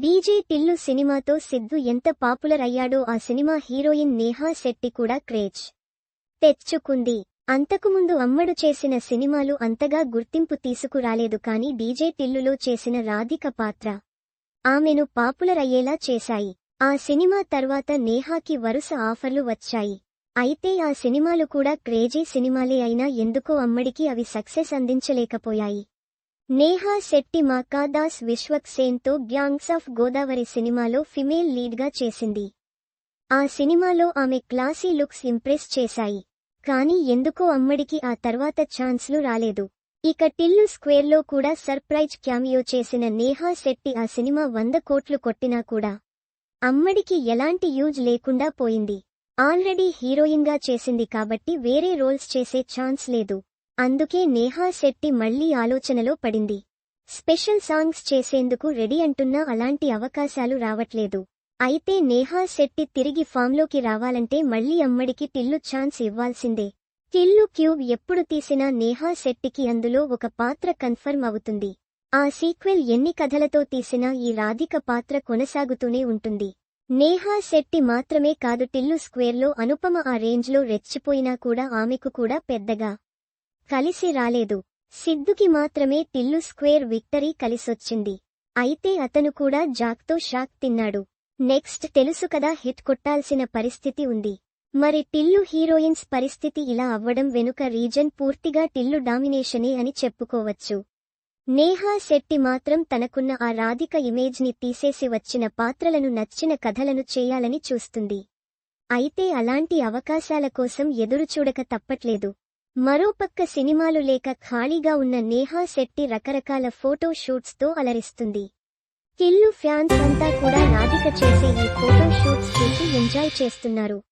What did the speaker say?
DJ Tillu సినిమాతో సిద్ధు ఎంత popular అయ్యాడో ఆ సినిమా హీరోయిన్ నేహా శెట్టి కూడా క్రేజ్ తెచ్చుకుంది. అంతకుముందు అమ్మడు చేసిన సినిమాలు అంతగా గుర్తింపు తీసుకురాలేదు కాని డీజే టిల్లులో చేసిన రాధిక పాత్ర ఆమెను పాపులర్ అయ్యేలా చేశాయి. ఆ సినిమా తర్వాత నేహాకి వరుస ఆఫర్లు వచ్చాయి. అయితే ఆ సినిమాలు కూడా క్రేజీ సినిమాలే అయినా ఎందుకో అమ్మడికి అవి సక్సెస్ అందించలేకపోయాయి. నేహా శెట్టి మాకాదాస్ విశ్వక్సేన్తో గ్యాంగ్స్ ఆఫ్ గోదావరి సినిమాలో ఫిమేల్ లీడ్గా చేసింది. ఆ సినిమాలో ఆమె క్లాసీ లుక్స్ ఇంప్రెస్ చేశాయి. కానీ ఎందుకో అమ్మడికి ఆ తర్వాత ఛాన్స్లు రాలేదు. ఇక టిల్లు స్క్వేర్లో కూడా సర్ప్రైజ్ క్యామియో చేసిన నేహా శెట్టి ఆ సినిమా వంద కోట్లు కొట్టినా కూడా అమ్మడికి ఎలాంటి యూజ్ లేకుండా పోయింది. ఆల్రెడీ హీరోయిన్గా చేసింది కాబట్టి వేరే రోల్స్ చేసే ఛాన్స్ లేదు. అందుకే నేహా శెట్టి మళ్ళీ ఆలోచనలో పడింది. స్పెషల్ సాంగ్స్ చేసేందుకు రెడీ అంటున్నా అలాంటి అవకాశాలు రావట్లేదు. అయితే నేహా శెట్టి తిరిగి ఫామ్లోకి రావాలంటే మళ్ళీ అమ్మడికి టిల్లు ఛాన్స్ ఇవ్వాల్సిందే. టిల్లు క్యూబ్ ఎప్పుడు తీసినా నేహా శెట్టికి అందులో ఒక పాత్ర కన్ఫర్మ్ అవుతుంది. ఆ సీక్వెల్ ఎన్ని కథలతో తీసినా ఈ రాధిక పాత్ర కొనసాగుతూనే ఉంటుంది. నేహా శెట్టి మాత్రమే కాదు టిల్లు స్క్వేర్లో అనుపమ ఆ రేంజ్లో రెచ్చిపోయినా కూడా ఆమెకు కూడా పెద్దగా కలిసి రాలేదు. సిద్ధుకి మాత్రమే తిల్లు స్క్వేర్ విక్టరీ కలిసొచ్చింది. అయితే అతను కూడా జాక్తో షాక్ తిన్నాడు. నెక్స్ట్ తెలుసు కదా హిట్ కొట్టాల్సిన పరిస్థితి ఉంది. మరి టిల్లు హీరోయిన్స్ పరిస్థితి ఇలా అవ్వడం వెనుక రీజన్ పూర్తిగా టిల్లు డామినేషనే అని చెప్పుకోవచ్చు. నేహా శెట్టి మాత్రం తనకున్న ఆ రాధిక ఇమేజ్ని తీసేసి వచ్చిన పాత్రలను నచ్చిన కథలను చేయాలని చూస్తుంది. అయితే అలాంటి అవకాశాల కోసం ఎదురుచూడక తప్పట్లేదు. మరోపక్క సినిమాలు లేక ఖాళీగా ఉన్న నేహా శెట్టి రకరకాల ఫోటో షూట్స్తో అలరిస్తుంది. కిల్లు ఫ్యాన్స్ అంతా కూడా రాధిక చేసే ఈ ఫోటో షూట్స్ చూసి ఎంజాయ్ చేస్తున్నారు.